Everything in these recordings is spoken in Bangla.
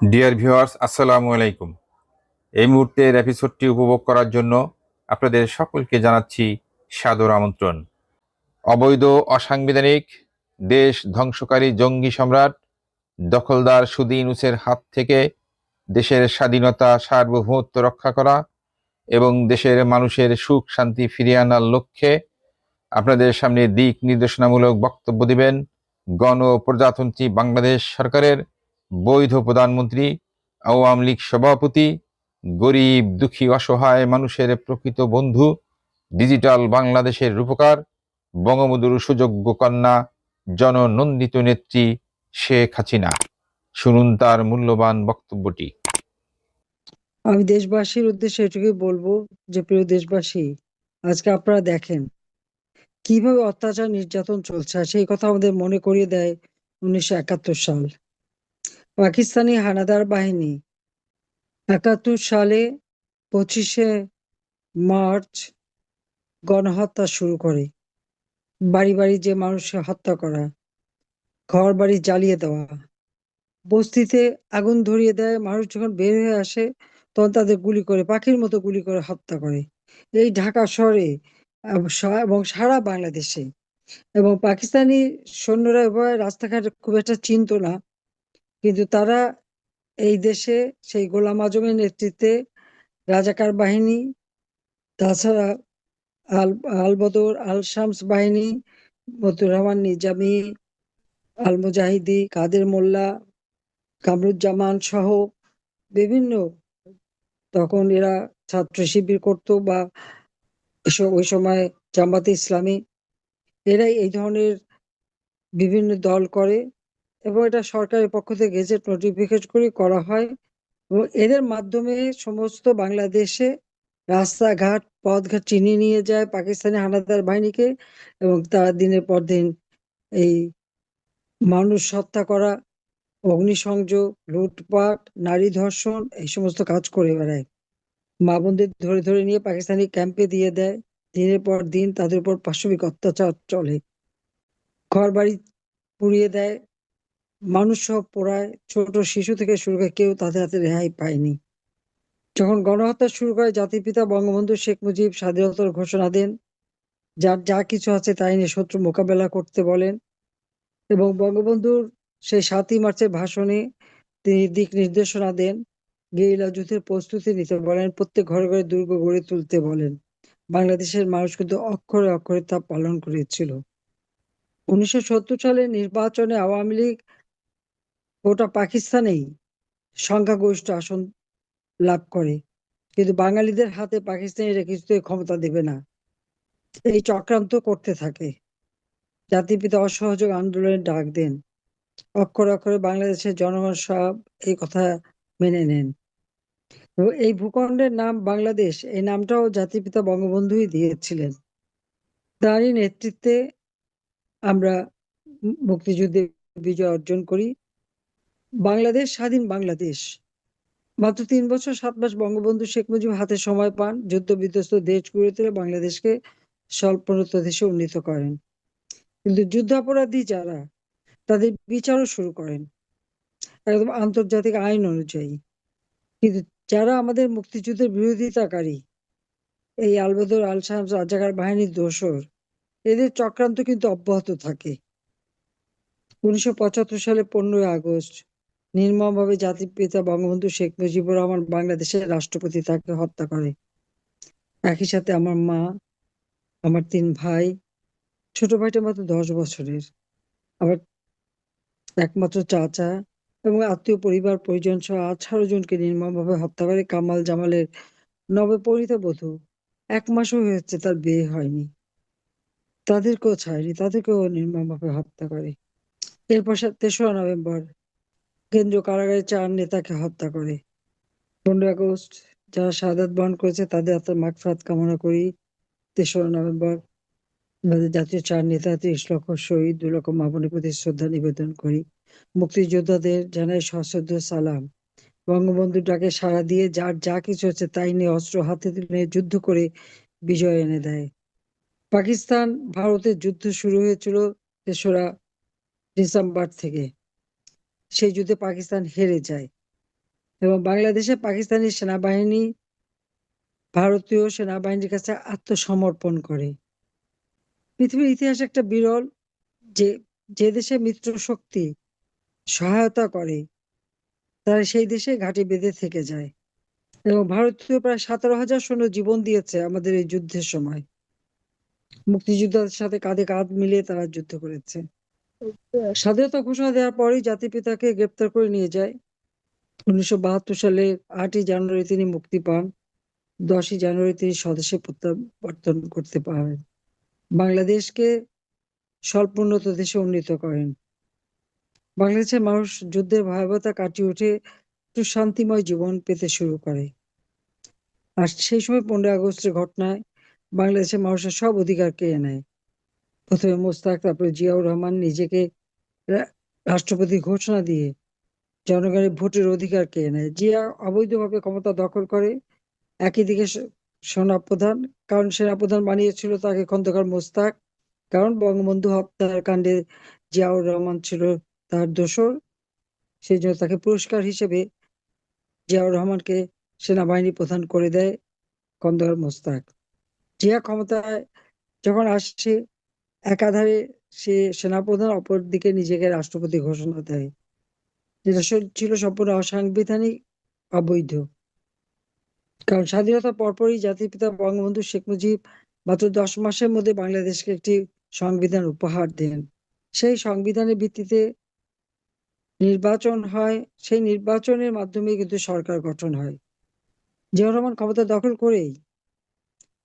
ডিয়ার ভিউয়ার্স আসসালামু আলাইকুম। এই মুহূর্তের এপিসোডটি উপভোগ করার জন্য আপনাদের সকলকে জানাচ্ছি সাদর আমন্ত্রণ। অবৈধ, অসাংবিধানিক, দেশ ধ্বংসকারী জঙ্গি সম্রাট দখলদার সুদি ইউনুসের হাত থেকে দেশের স্বাধীনতা, সার্বভৌমত্ব রক্ষা করা এবং দেশের মানুষের সুখ, শান্তি ফিরিয়ে আনার লক্ষ্যে আপনাদের সামনে দিক নির্দেশনামূলক বক্তব্য দিবেন গণ প্রজাতন্ত্রী বাংলাদেশ সরকারের বৈধ প্রধানমন্ত্রী, আওয়ামী লীগ সভাপতি, গরিব, দুঃখী, অসহায় মানুষের প্রকৃত বন্ধু, ডিজিটাল বাংলাদেশের রূপকার, বঙ্গবন্ধুর সুযোগ্য কন্যা, জননন্দিত নেত্রী শেখ হাসিনা। শুনুন তার মূল্যবান বক্তব্যটি। আমি দেশবাসীর উদ্দেশ্যে এটুকুই বলব যে, প্রিয় দেশবাসী, আজকে আপনারা দেখেন কীভাবে অত্যাচার, নির্যাতন চলছে। সেই কথা আমাদের মনে করিয়ে দেয় উনিশশো একাত্তর সাল। পাকিস্তানি হানাদার বাহিনী একাত্তর সালে পঁচিশে মার্চ গণহত্যা শুরু করে। বাড়ি বাড়ি যে মানুষকে হত্যা করা, ঘর বাড়ি জ্বালিয়ে দেওয়া। বস্তিতে আগুন ধরিয়ে দেয়, মানুষ যখন বের হয়ে আসে তখন তাদের গুলি করে, পাখির মতো গুলি করে হত্যা করে। এই ঢাকা শহরে এবং সারা বাংলাদেশে। এবং পাকিস্তানি সৈন্যরা এবার রাস্তাঘাট খুব একটা চিনতো না। কিন্তু তারা এই দেশে সেই গোলাম আজমের নেতৃত্বে রাজাকার বাহিনী, তাছাড়া আল, আলবদর আল শামস বাহিনী, মতুর রহমান নিজামি আল মুজাহিদি কাদের মোল্লা, কামরুজ্জামান সহ বিভিন্ন তখন এরা ছাত্র শিবির করতো বা ওই সময় জামাতে ইসলামী, এরাই এই ধরনের বিভিন্ন দল করে। এবং এটা সরকারের পক্ষ থেকে গেজেট নোটিফিকেশন করে করা হয় এবং এদের মাধ্যমে সমস্ত বাংলাদেশে রাস্তাঘাট, পথঘাট চিনিয়ে নিয়ে যায় পাকিস্তানি হানাদার বাহিনীকে এবং তারা দিনের পর দিন এই মানুষ হত্যা করা, অগ্নিসংযোগ, লুটপাট, নারী ধর্ষণ এই সমস্ত কাজ করে বেড়ায়। মা বোনদের ধরে ধরে নিয়ে পাকিস্তানি ক্যাম্পে দিয়ে দেয়। দিনের পর দিন তাদের উপর পাশবিক অত্যাচার চলে। ঘর বাড়ি পুড়িয়ে দেয়। মানুষ সব পোড়ায় ছোট শিশু থেকে শুরু করে কেউ তাদের হাতে রেহাই পায়নি। যখন গণহত্যা শুরু করে, জাতির পিতা বঙ্গবন্ধু শেখ মুজিব স্বাধীনতার ঘোষণা দেন, যার যা কিছু আছে তাই নিয়ে শত্রু মোকাবেলা করতে বলেন এবং বঙ্গবন্ধুর সেই সাতই মার্চের ভাষণে তিনি দিক নির্দেশনা দেন, গেরিলা যুদ্ধের প্রস্তুতি নিতে বলেন, প্রত্যেক ঘরে ঘরে দুর্গ গড়ে তুলতে বলেন। বাংলাদেশের মানুষ কিন্তু অক্ষরে অক্ষরে তা পালন করেছিল। উনিশশো সত্তর সালে নির্বাচনে আওয়ামী লীগ গোটা পাকিস্তানেই সংখ্যাগরিষ্ঠ আসন লাভ করে। কিন্তু বাঙালিদের হাতে পাকিস্তানিরা কিছুতেই ক্ষমতা দেবে না। এই চক্রান্ত করতে থাকে। জাতিপিতা অসহযোগ আন্দোলনের ডাক দেন। অক্ষরে অক্ষরে বাংলাদেশের জনগণ সব এই কথা মেনে নেন। এই ভূখণ্ডের নাম বাংলাদেশ, এই নামটাও জাতিপিতা বঙ্গবন্ধুই দিয়েছিলেন। তারই নেতৃত্বে আমরা মুক্তিযুদ্ধে বিজয় অর্জন করি। বাংলাদেশ, স্বাধীন বাংলাদেশ। মাত্র তিন বছর, সাত মাস বঙ্গবন্ধু শেখ মুজিব হাতে সময় পান যুদ্ধ বিধ্বস্ত দেশ গড়ে তুলে বাংলাদেশকে স্বল্পোন্নত দেশে উন্নীত করেন। কিন্তু যুদ্ধাপরাধী যারা, তাদের বিচারও শুরু করেন। একদম আন্তর্জাতিক আইন অনুযায়ী। কিন্তু যারা আমাদের মুক্তিযুদ্ধের বিরোধিতাকারী, এই আলবদর আল শামস রাজাকার বাহিনীর দোসর এদের চক্রান্ত কিন্তু অব্যাহত থাকে। উনিশশো পঁচাত্তর সালে পনেরোই আগস্ট নির্মমভাবে জাতির পিতা বঙ্গবন্ধু শেখ মুজিবুর রহমান বাংলাদেশের রাষ্ট্রপতি তাকে হত্যা করে। একই সাথে আমার মা, আমার তিন ভাই, ছোট ভাইটা মাত্র দশ বছরের। আবার একমাত্র চাচা এবং আত্মীয় পরিবার, পরিজন সহ আঠারো জনকে নির্মমভাবে হত্যা করে কামাল জামালের নবপরিণীতা বধূ। এক মাসও হয়েছে তার বিয়ে হয়নি। তাদেরকেও ছাড়েনি, তাদেরকেও নির্মমভাবে হত্যা করে। এরপর তেসরা নভেম্বর কেন্দ্রীয় কারাগারে চার নেতাকে হত্যা করে। পনেরোই আগস্ট যারা শাহাদাত বরণ করেছে, তাদের আত্মার মাগফিরাত কামনা করি। তেসরা নভেম্বর আমাদের জাতীয় চার নেতা, ত্রিশ লক্ষ শহীদ দু লক্ষ মামনের প্রতি শ্রদ্ধা নিবেদন করি। মুক্তিযোদ্ধাদের জানাই সশ্রদ্ধ সালাম। বঙ্গবন্ধু ডাকে সাড়া দিয়ে যার যা কিছু হচ্ছে তাই নিয়ে অস্ত্র হাতে তুলে যুদ্ধ করে বিজয় এনে দেয়। পাকিস্তান ভারতের যুদ্ধ শুরু হয়েছিল তেসরা ডিসেম্বর থেকে। সেই যুদ্ধে পাকিস্তান হেরে যায়। এবং বাংলাদেশে পাকিস্তানি সেনাবাহিনী ভারতীয় সেনাবাহিনীর কাছে আত্মসমর্পণ করে। পৃথিবীর ইতিহাসে একটা বিরল যে যে দেশে মিত্র শক্তি সহায়তা করে, তারা সেই দেশে ঘাঁটি বেঁধে থেকে যায়। এবং ভারতীয় প্রায় সতেরো হাজার সৈন্য জীবন দিয়েছে আমাদের এই যুদ্ধের সময়। মুক্তিযোদ্ধাদের সাথে কাঁধে কাঁধ মিলিয়ে তারা যুদ্ধ করেছে। স্বাধীনতা ঘোষণা দেওয়ার পরেই জাতির পিতাকে গ্রেপ্তার করে নিয়ে যায়। উনিশশো বাহাত্তর সালে আটই জানুয়ারি তিনি মুক্তি পান। দশই জানুয়ারি তিনি স্বদেশে প্রত্যাবর্তন করতে পারেন। বাংলাদেশকে স্বল্পোন্নত দেশে উন্নীত করেন। বাংলাদেশের মানুষ যুদ্ধের ভয়াবহতা কাটিয়ে উঠে একটু শান্তিময় জীবন পেতে শুরু করে। আর সেই সময় পনেরোই আগস্টের ঘটনায় বাংলাদেশের মানুষের সব অধিকার কেড়ে নেয়। প্রথমে মোস্তাক, তারপরে জিয়াউর রহমান নিজেকে রাষ্ট্রপতি ঘোষণা দিয়ে জনগণের ভোটের অধিকার কেড়ে নেয়। জিয়া অবৈধভাবে ক্ষমতা দখল করে, একই দিকে সেনাপ্রধান কারণ সেনাপ্রধান বানিয়েছিল তাকে খন্দকার মোস্তাক, কারণ বঙ্গবন্ধু হত্যার কাণ্ডে জিয়াউর রহমান ছিল তার দোসর সেই জন্য তাকে পুরস্কার হিসেবে জিয়াউর রহমানকে সেনাবাহিনী প্রধান করে দেয় খন্দকার মোস্তাক। জিয়া ক্ষমতায় যখন আসছে একাধারে সে সেনাপ্রধান অপর দিকে নিজেকে রাষ্ট্রপতি ঘোষণা দেয়। যেটা ছিল সম্পূর্ণ অসাংবিধানিক, অবৈধ। কারণ স্বাধীনতার পরপরই জাতির পিতা বঙ্গবন্ধু শেখ মুজিব মাত্র দশ মাসের মধ্যে বাংলাদেশকে একটি সংবিধান উপহার দেন। সেই সংবিধানের ভিত্তিতে নির্বাচন হয়, সেই নির্বাচনের মাধ্যমে কিন্তু সরকার গঠন হয়। জিয়াউর রহমান ক্ষমতা দখল করেই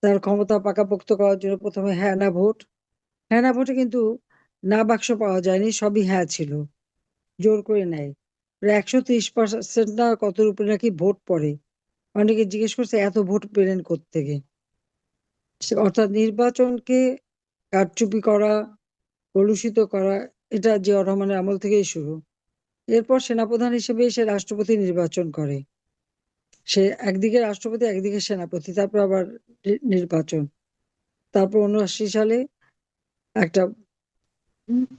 তার ক্ষমতা পাকাপোক্ত করার জন্য প্রথমে হ্যাঁ না, ভোট হ্যাঁ না, ভোটে কিন্তু না বাক্স পাওয়া যায়নি, সবই হ্যাঁ ছিল। জোর করে নেয়। প্রায় একশো ত্রিশ পার্সেন্ট না কত উপরে নাকি ভোট পড়ে। অনেকে জিজ্ঞেস করছে, এত ভোট পেলেন থেকে অর্থাৎ নির্বাচনকে কারচুপি করা, কলুষিত করা, এটা জিয়াউর রহমানের আমল থেকেই শুরু। এরপর সেনাপ্রধান হিসেবে সে রাষ্ট্রপতি নির্বাচন করে। সে একদিকে রাষ্ট্রপতি, একদিকে সেনাপতি, তারপর আবার নির্বাচন। তারপর উনআশি সালে একটা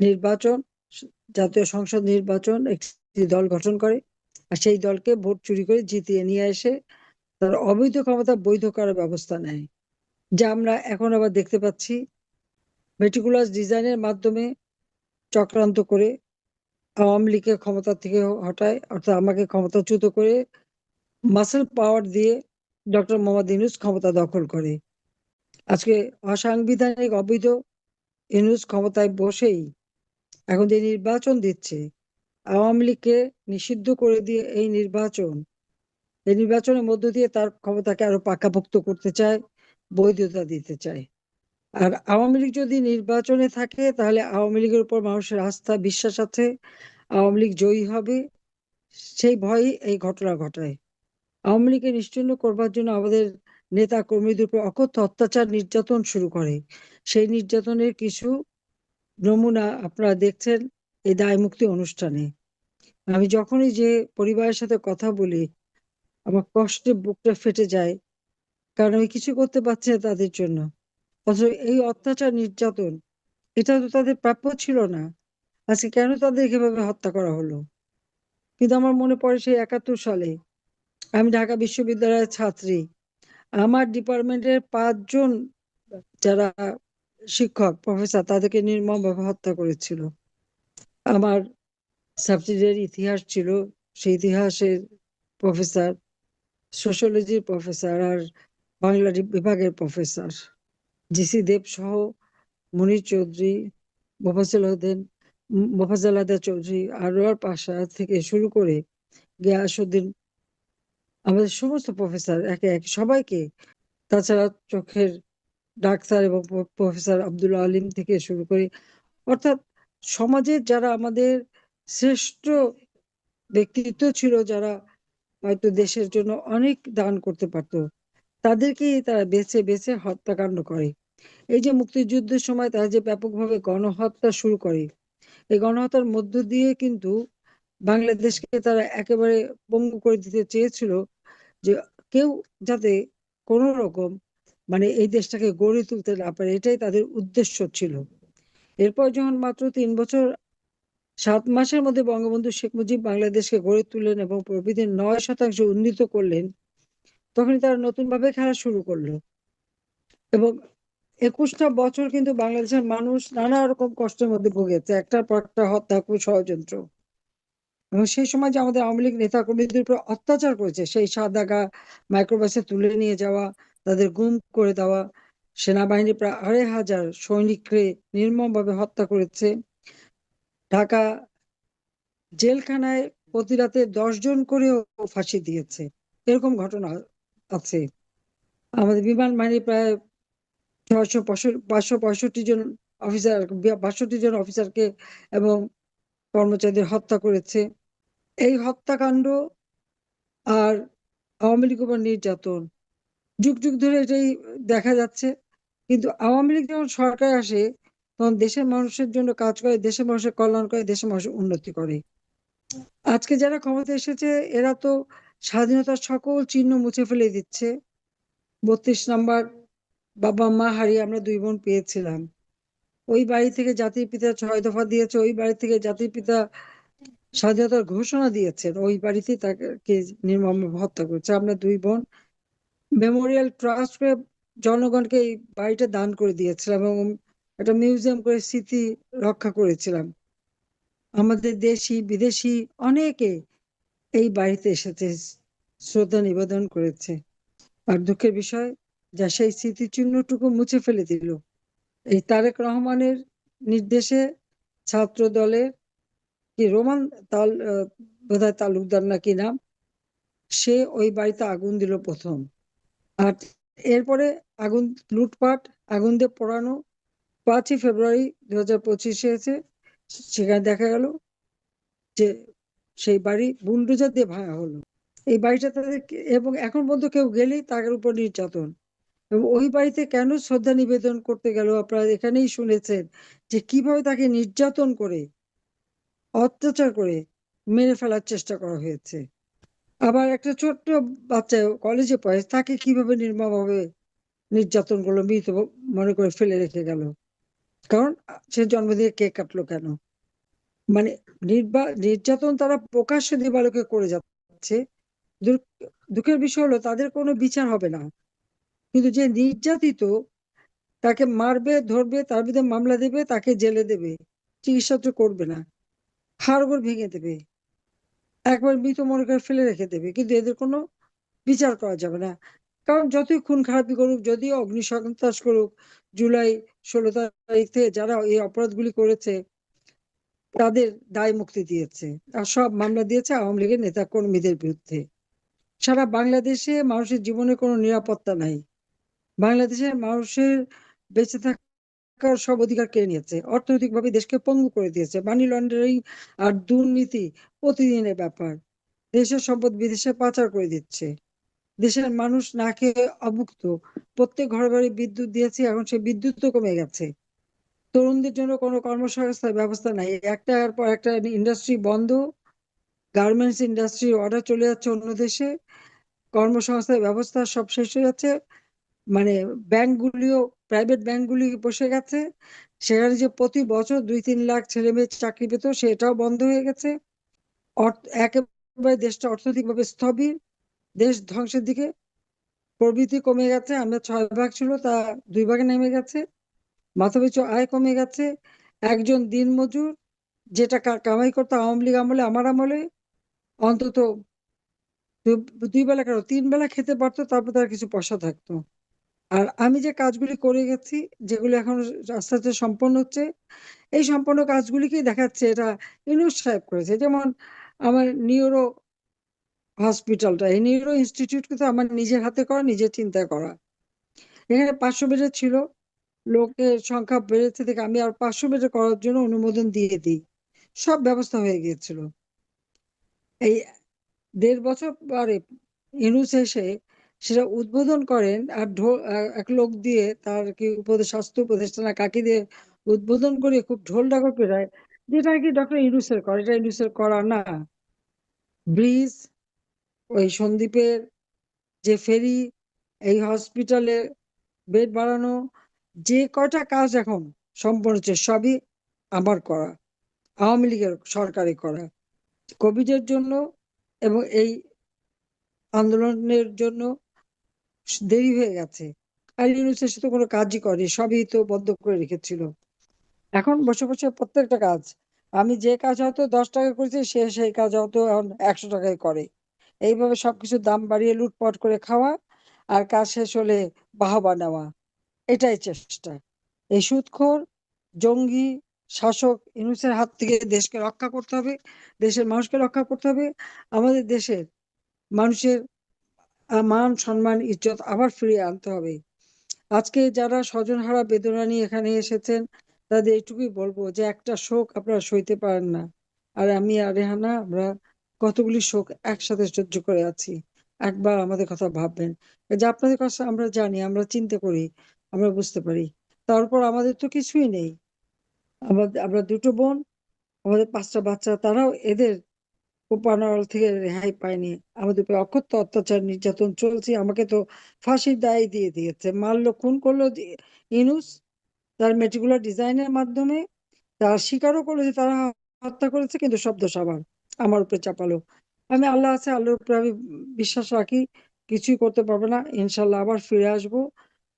নির্বাচন, জাতীয় সংসদ নির্বাচন একটি দল গঠন করে আর সেই দলকে ভোট চুরি করে জিতিয়ে নিয়ে এসে তার অবৈধ ক্ষমতা বৈধ করার ব্যবস্থা নেয়। যা আমরা এখন আবার দেখতে পাচ্ছি মেটিকুলাস ডিজাইনের মাধ্যমে চক্রান্ত করে আওয়ামী লীগকে ক্ষমতা থেকে হটায়, অর্থাৎ আমাকে ক্ষমতাচ্যুত করে মাসেল পাওয়ার দিয়ে ডক্টর মোহাম্মদ ইউনুস ক্ষমতা দখল করে। আজকে অসাংবিধানিক, অবৈধ ইউনুস ক্ষমতায় বসেই এখন যে নির্বাচন দিচ্ছে, আওয়ামী লীগকে নিষিদ্ধ করে দিয়ে এই নির্বাচন, এই নির্বাচনের মধ্য দিয়ে তার ক্ষমতাকে আরও পাকাপোক্ত করতে চায়, বৈধতা দিতে চায়। আর আওয়ামী লীগ যদি নির্বাচনে থাকে, তাহলে আওয়ামী লীগের উপর মানুষের আস্থা, বিশ্বাস আছে, আওয়ামী লীগ জয়ী হবে, সেই ভয়ই এই ঘটনা ঘটায়। আওয়ামী লীগকে নিশ্চিহ্ন করবার জন্য আমাদের নেতা কর্মীদের উপর অকথ্য অত্যাচার নির্যাতন শুরু করে। সেই নির্যাতনের কিছু নমুনা আপনারা দেখছেন এই দায় মুক্তি অনুষ্ঠানে। আমি যখনই যে পরিবারের সাথে কথা বলি, আমার কষ্টে বুকটা ফেটে যায়, কারণ আমি কিছু করতে পারছি না তাদের জন্য। অথচ এই অত্যাচার, নির্যাতন, এটা তো তাদের প্রাপ্য ছিল না। আজকে কেন তাদের এভাবে হত্যা করা হলো? কিন্তু আমার মনে পড়ে সেই একাত্তর সালে আমি ঢাকা বিশ্ববিদ্যালয়ের ছাত্রী আমার ডিপার্টমেন্টের পাঁচজন যারা শিক্ষক প্রফেসর তাদেরকে নির্মমভাবে হত্যা করেছিল। আমার সাবজেক্টের ইতিহাস ছিল সেই ইতিহাসের প্রফেসর সোশ্যোলজির প্রফেসর আর বাংলা বিভাগের প্রফেসর। জিসি দেব সহ মনির চৌধুরী মোফাজ্জল হোসেন উম, মোফাজ্জল আদা চৌধুরী আরোয়ার পাশা থেকে শুরু করে গিয়াসুদ্দিন আমাদের সমস্ত প্রফেসর একে একে সবাইকে, তাছাড়া চোখের ডাক্তার এবং প্রফেসর আব্দুল আলিম থেকে শুরু করে, অর্থাৎ সমাজের যারা আমাদের শ্রেষ্ঠ ব্যক্তিত্ব ছিল, যারা হয়তো দেশের জন্য অনেক দান করতে পারতো, তাদেরকেই তারা বেছে বেছে হত্যাকাণ্ড করে। এই যে মুক্তিযুদ্ধের সময় তারা যে ব্যাপকভাবে গণহত্যা শুরু করে, এই গণহত্যার মধ্য দিয়ে কিন্তু বাংলাদেশকে তারা একেবারে পঙ্গু করে দিতে চেয়েছিল যে কেউ যাতে কোনো রকম মানে এই দেশটাকে গড়ে তুলতে না পারে, এটাই তাদের উদ্দেশ্য ছিল। এরপর যখন মাত্র তিন বছর, সাত মাসের মধ্যে বঙ্গবন্ধু শেখ মুজিব বাংলাদেশকে গড়ে তুললেন এবং প্রবৃদ্ধি নয় শতাংশ উন্নীত করলেন, তখনই তারা নতুন ভাবে খেলা শুরু করল। এবং একুশটা বছর কিন্তু বাংলাদেশের মানুষ নানা রকম কষ্টের মধ্যে ভুগেছে। একটার পর একটা হত্যা খুব ষড়যন্ত্র। এবং সেই সময় যে আমাদের আওয়ামী লীগ নেতা কর্মীদের উপর অত্যাচার করেছে, সেই সাদাগা মাইক্রোবাসে তুলে নিয়ে যাওয়া, তাদের গুম করে দেওয়া, সেনাবাহিনী প্রায় আড়াই হাজার সৈনিককে নির্মমভাবে হত্যা করেছে। ঢাকা জেলখানায় প্রতি রাতে জন করেও ফাঁসি দিয়েছে। এরকম ঘটনা আছে। আমাদের বিমান বাহিনী প্রায় ছয়শো পাঁচশো পঁয়ষট্টি জন অফিসার, বাষট্টি জন অফিসারকে এবং কর্মচারীদের হত্যা করেছে। এই হত্যাকাণ্ড আর আওয়ামী লীগ উপর নির্যাতন। যুগ যুগ ধরে এটাই দেখা যাচ্ছে। কিন্তু আওয়ামী লীগ যখন সরকার আসে, তখন দেশের মানুষের জন্য কাজ করে, দেশের মানুষের কল্যাণ করে, দেশের মানুষের উন্নতি করে। আজকে যারা ক্ষমতা এসেছে, এরা তো স্বাধীনতার সকল চিহ্ন মুছে ফেলে দিচ্ছে। বত্রিশ নাম্বার বাবা মা হারিয়ে আমরা দুই বোন পেয়েছিলাম। ওই বাড়ি থেকে জাতির পিতা ছয় দফা দিয়েছে, ওই বাড়ি থেকে জাতির পিতা স্বাধীনতার ঘোষণা দিয়েছেন। ওই বাড়িতেই তাকে নির্মম হত্যা করেছে। আমরা দুই বোন মেমোরিয়াল ট্রাস্ট জনগণকে এই বাড়িটা দান করে দিয়েছিলাম এবং একটা মিউজিয়াম করে স্মৃতি রক্ষা করেছিলাম। আমাদের দেশি, বিদেশি অনেকে এই বাড়িতে এসেছে, শ্রদ্ধা নিবেদন করেছে। আর দুঃখের বিষয়, যা সেই স্মৃতিচিহ্নটুকু মুছে ফেলে দিল। এই তারেক রহমানের নির্দেশে ছাত্র দলের কি রোমান তাল বোধহয় তালুকদার নাকি নাম? সে ওই বাড়িতে আগুন দিল প্রথম। আর এরপরে আগুন, লুটপাট, আগুন দিয়ে পোড়ানো পাঁচই ফেব্রুয়ারি দু হাজার পঁচিশে এসে সেখানে দেখা গেল যে সেই বাড়ি বুলডোজার দিয়ে ভাঙা হলো। এই বাড়িটা তাদের এবং এখন পর্যন্ত কেউ গেলেই তার উপর নির্যাতন। এবং ওই বাড়িতে কেন শ্রদ্ধা নিবেদন করতে গেল? আপনারা এখানেই শুনেছেন যে কীভাবে তাকে নির্যাতন করে অত্যাচার করে মেরে ফেলার চেষ্টা করা হয়েছে। আবার একটা ছোট্ট বাচ্চা কলেজে পড়ে, তাকে কীভাবে নির্মমভাবে নির্যাতন করল, মৃত মনে করে ফেলে রেখে গেল? কারণ সে জন্মদিনে কেক কাটলো কেন? মানে নির্যাতন তারা প্রকাশ্যে দিবালোকে করে যাচ্ছে। দুঃখের বিষয় হলো, তাদের কোনো বিচার হবে না। কিন্তু যে নির্যাতিত তাকে মারবে, ধরবে, তার বিরুদ্ধে মামলা দেবে, তাকে জেলে দেবে চিকিৎসা তো করবে না। হাড়গোড় ভেঙে দেবে। একবার মৃত মনে করে ফেলে রেখে দেবে। কিন্তু এদের কোনো বিচার করা যাবে না। কারণ যতই খুন খারাপি করুক যদি অগ্নিসন্ত্রাস করুক, জুলাই ষোলো তারিখ থেকে যারা এই অপরাধগুলি করেছে, তাদের দায় মুক্তি দিয়েছে। আর সব মামলা দিয়েছে আওয়ামী লীগের নেতা কর্মীদের বিরুদ্ধে। সারা বাংলাদেশে মানুষের জীবনে কোনো নিরাপত্তা নাই। বাংলাদেশের মানুষের বেঁচে থাকার সব অধিকার কেড়ে নিয়েছে। অর্থনৈতিকভাবে দেশকে পঙ্গু করে দিয়েছে। মানি লন্ডারিং আর দুর্নীতি প্রতিদিনের ব্যাপার। দেশের সম্পদ বিদেশে পাচার করে দিচ্ছে। দেশের মানুষ না খেয়ে অভুক্ত। প্রত্যেক ঘরে ঘরে বিদ্যুৎ দিয়েছে, এখন সে বিদ্যুৎ তো কমে গেছে। তরুণদের জন্য কোনো কর্মসংস্থার ব্যবস্থা নাই। একটার পর একটা ইন্ডাস্ট্রি বন্ধ। গার্মেন্টস ইন্ডাস্ট্রি অর্ডার চলে যাচ্ছে অন্য দেশে। কর্মসংস্থার ব্যবস্থা সব শেষ হয়ে যাচ্ছে। মানে ব্যাংকগুলিও প্রাইভেট ব্যাংকগুলি বসে গেছে। সেখানে যে প্রতি বছর দুই তিন লাখ ছেলে মেয়ে চাকরি পেত, সেটাও বন্ধ হয়ে গেছে। একেবারে দেশটা অর্থনৈতিকভাবে স্থবির, দেশ ধ্বংসের দিকে প্রবৃতি কমে গেছে, আমরা ছয় ভাগ ছিল, তা দুই ভাগে নেমে গেছে। মাথাপিছু আয় কমে গেছে। একজন দিনমজুর, যেটা কামাই করতো আওয়ামী লীগ আমলে, আমার আমলে, অন্তত দুই বেলা কেন, তিন বেলা খেতে পারতো, তারপর তার কিছু পয়সা থাকতো। আর আমি যে কাজগুলি করে গেছি, যেগুলো এখন আস্তে আস্তে সম্পন্ন হচ্ছে, এই সম্পন্ন কাজগুলিকেই দেখাচ্ছে এটা ইউনুস সাহেব করেছে। যেমন আমার নিউরো হসপিটালটা, এই নিউরো ইনস্টিটিউট কিন্তু আমার নিজের হাতে করা, নিজের চিন্তায় করা। এখানে পাঁচশো বেডের ছিল, লোকের সংখ্যা বেড়েছে থেকে আমি আর পাঁচশো বেডের করার জন্য অনুমোদন দিয়ে দিই। সব ব্যবস্থা হয়ে গিয়েছিল। এই দেড় বছর পরে ইনুস এসে সেটা উদ্বোধন করেন আর এক লোক দিয়ে তার কি উপদেশ স্বাস্থ্য উপদেষ্টা না কাকি দিয়ে উদ্বোধন করে খুব ঢোল ডাকর পেরায়। যেটা কি ডক্টর ইনুসের করে, এটা ইনুসের করা না। ব্রিজ, ওই সন্দীপের, যে ফেরি, এই হসপিটালে বেড বাড়ানো, যে কয়টা কাজ এখন সম্পন্ন হচ্ছে সবই আমার করা, আওয়ামী লীগের সরকারে করা। কোভিডের জন্য এবং এই আন্দোলনের জন্য দেরি হয়ে গেছে। আর ইউনুসের সাথে কোনো কাজই করে সবই তো বন্ধ করে রেখেছিল। এখন বসে বসে প্রত্যেকটা কাজ। আমি যে কাজ হয়তো দশ টাকা করেছি, সে সেই কাজ হয়তো এখন একশো টাকায় করে। এইভাবে সবকিছুর দাম বাড়িয়ে লুটপাট করে খাওয়া আর কাজ শেষ হলে বাহবা নেওয়া। এটাই চেষ্টা। এই সুদখোর, জঙ্গি, শাসক ইউনুসের হাত থেকে দেশকে রক্ষা করতে হবে, দেশের মানুষকে রক্ষা করতে হবে। আমাদের দেশের মানুষের মান, সম্মান, ইজ্জত আবার ফিরিয়ে আনতে হবে। আজকে যারা স্বজনহারা বেদনা নিয়ে এখানে এসেছেন, তাদের এইটুকুই বলব যে একটা শোক আপনারা সইতে পারেন না। আর আমি আর রেহানা আমরা কতগুলি শোক একসাথে সহ্য করে আছি। একবার আমাদের কথা ভাববেন। যে আপনাদের কথা আমরা জানি, আমরা চিন্তা করি আমরা বুঝতে পারি। তারপর আমাদের তো কিছুই নেই। আমাদের আমরা দুটো বোন, আমাদের পাঁচটা বাচ্চা, তারাও এদের কোপানোয়াল থেকে রেহাই পায়নি আমাদের উপরে অকথ্য অত্যাচার, নির্যাতন চলছে। আমাকে তো ফাঁসির দায় দিয়ে দিয়েছে। মারলো, খুন করল ইনুস, তার মেটিকুলার ডিজাইনের মাধ্যমে। তার স্বীকারও করল যে তারা হত্যা করেছে, কিন্তু শব্দ সাবার আমার। উপরে চাপালো। আমি আল্লাহ আছে, আল্লাহর উপরে আমি বিশ্বাস রাখি। কিছুই করতে পারব না। ইনশাল্লাহ আবার ফিরে আসব।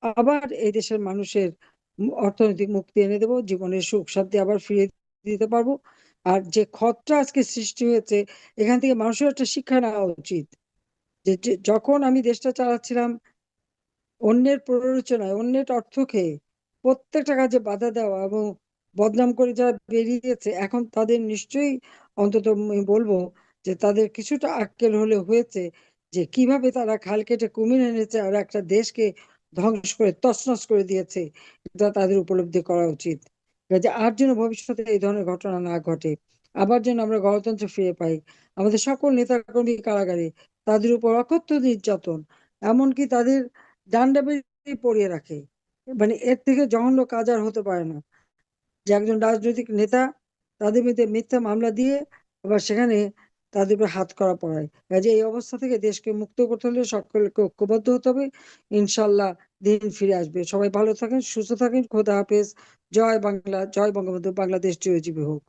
আবার এই দেশের মানুষের অর্থনৈতিক মুক্তি এনে দেবো। জীবনের সুখ শান্তি আবার ফিরিয়ে দিতে পারব। আর যে ক্ষতটা আজকে সৃষ্টি হয়েছে, এখান থেকে মানুষের একটা শিক্ষা নেওয়া উচিত। যে যখন আমি দেশটা চালাচ্ছিলাম, অন্যের প্ররোচনায়, অন্যের অর্থ খেয়ে প্রত্যেকটা কাজে বাধা দেওয়া এবং বদনাম করে যারা বেরিয়েছে, এখন তাদের নিশ্চয়ই অন্তত আমি বলব যে, তাদের কিছুটা আক্কেল হলে হয়েছে যে, কীভাবে তারা খাল কেটে কুমির এনেছে আর একটা দেশকে ধ্বংস করে, তছনছ করে দিয়েছে, এটা তাদের উপলব্ধি করা উচিত। কাজে আর যেন ভবিষ্যতে এই ধরনের ঘটনা না ঘটে। আবার যেন আমরা গণতন্ত্র ফিরে পাই। আমাদের সকল নেতাকর্মী কারাগারে তাদের উপর অকথ্য নির্যাতন, এমনকি তাদের ডান্ডা পরিয়ে রাখে। মানে এর থেকে জঘন্য কাজ আর হতে পারে না। যে একজন রাজনৈতিক নেতা, তাদের মধ্যে মিথ্যা মামলা দিয়ে আবার সেখানে তাদের উপর হাত করা পড়ায় কাজে এই অবস্থা থেকে দেশকে মুক্ত করতে হলে সকলকে ঐক্যবদ্ধ হতে হবে। ইনশাল্লাহ দিন ফিরে আসবে। সবাই ভালো থাকেন, সুস্থ থাকেন। খোদা হাফেজ। জয় বাংলা, জয় বঙ্গবন্ধু। বাংলাদেশ চিরজীবী হোক।